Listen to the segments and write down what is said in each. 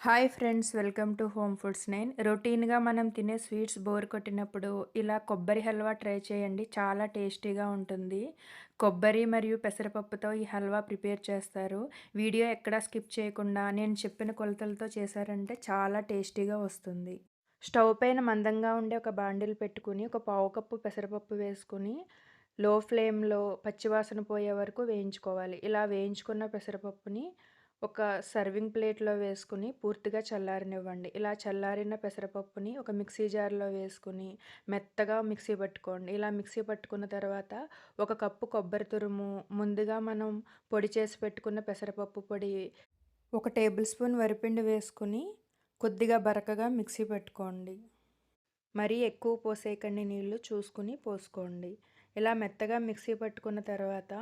Hi friends welcome to home foods nine. రొటీన్గా మనం తినే స్వీట్స్ బోర్ కొట్టినప్పుడు ఇలా కొబ్బరి హల్వా ట్రై చేయండి చాలా టేస్టీగా ఉంటుంది. కొబ్బరి మరియు పెసరపప్పుతో ఈ హల్వా ప్రిపేర్ చేస్తారు. వీడియో ఎక్కడా స్కిప్ చేయకుండా నేను చెప్పిన కొలతలతో చేశారంటే చాలా టేస్టీగా వస్తుంది. స్టవ్ పైన మందంగా ఉండే ఒక బాండిల్ పెట్టుకుని ఒక పావు కప్పు పెసరపప్పు వేసుకుని లో ఫ్లేమ్లో పచ్చివాసన పోయే వరకు వేయించుకోవాలి. ఇలా వేయించుకున్న పెసరపప్పుని ఒక సర్వింగ్ ప్లేట్లో వేసుకుని పూర్తిగా చల్లారనివ్వండి. ఇలా చల్లారిన పెసరపప్పుని ఒక మిక్సీ జార్లో వేసుకుని మెత్తగా మిక్సీ పట్టుకోండి. ఇలా మిక్సీ పట్టుకున్న తర్వాత ఒక కప్పు కొబ్బరి తురుము ముందుగా మనం పొడి చేసి పెట్టుకున్న పెసరపప్పు పొడి ఒక టేబుల్ స్పూన్ వరిపిండి వేసుకుని కొద్దిగా బరకగా మిక్సీ పెట్టుకోండి. మరీ ఎక్కువ పోసేయకండి నీళ్ళు చూసుకుని పోసుకోండి. ఇలా మెత్తగా మిక్సీ పట్టుకున్న తర్వాత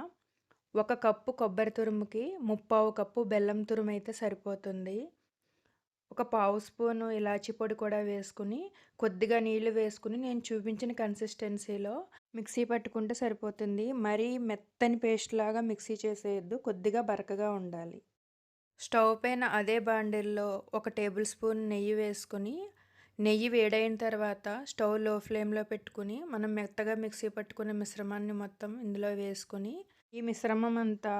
ఒక కప్పు కొబ్బరి తురుముకి ముప్పావు కప్పు బెల్లం తురుము అయితే సరిపోతుంది. ఒక పావు స్పూను ఇలాచి పొడి కూడా వేసుకుని కొద్దిగా నీళ్ళు వేసుకుని నేను చూపించిన కన్సిస్టెన్సీలో మిక్సీ పట్టుకుంటే సరిపోతుంది. మరీ మెత్తని పేస్ట్ లాగా మిక్సీ చేసేయద్దు కొద్దిగా బరకగా ఉండాలి. స్టవ్ పైన అదే బాండిల్లో ఒక టేబుల్ స్పూన్ నెయ్యి వేసుకుని నెయ్యి వేడైన తర్వాత స్టవ్లో ఫ్లేమ్లో పెట్టుకుని మనం మెత్తగా మిక్సీ పట్టుకున్న మిశ్రమాన్ని మొత్తం ఇందులో వేసుకుని ఈ మిశ్రమం అంతా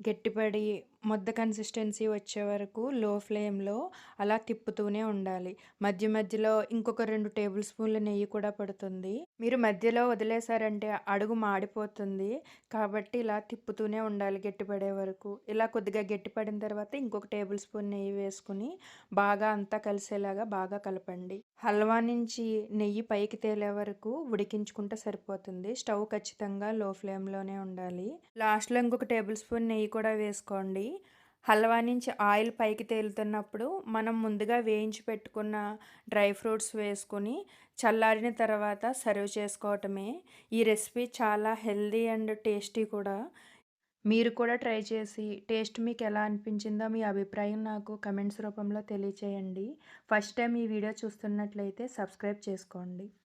గట్టిపడి ముద్ద కన్సిస్టెన్సీ వచ్చే వరకు లో ఫ్లేమ్లో అలా తిప్పుతూనే ఉండాలి. మధ్య మధ్యలో ఇంకొక రెండు టేబుల్ స్పూన్ల నెయ్యి కూడా పడుతుంది. మీరు మధ్యలో వదిలేశారంటే అడుగు మాడిపోతుంది. కాబట్టి ఇలా తిప్పుతూనే ఉండాలి గట్టిపడే వరకు. ఇలా కొద్దిగా గట్టిపడిన తర్వాత ఇంకొక టేబుల్ స్పూన్ నెయ్యి వేసుకుని బాగా అంతా కలిసేలాగా బాగా కలపండి. హల్వా నుంచి నెయ్యి పైకి తేలే వరకు ఉడికించుకుంటే సరిపోతుంది. స్టవ్ ఖచ్చితంగా లో ఫ్లేమ్లోనే ఉండాలి. లాస్ట్లో ఇంకొక టేబుల్ స్పూన్ నెయ్యి కూడా వేసుకోండి. హల్వా నుంచి ఆయిల్ పైకి తేలుతున్నప్పుడు మనం ముందుగా వేయించి పెట్టుకున్న డ్రై ఫ్రూట్స్ వేసుకొని చల్లారిన తర్వాత సర్వ్ చేసుకోవటమే. ఈ రెసిపీ చాలా హెల్దీ అండ్ టేస్టీ కూడా. మీరు కూడా ట్రై చేసి టేస్ట్ మీకు ఎలా అనిపించిందో మీ అభిప్రాయం నాకు కమెంట్స్ రూపంలో తెలియచేయండి. ఫస్ట్ టైం ఈ వీడియో చూస్తున్నట్లయితే సబ్స్క్రైబ్ చేసుకోండి.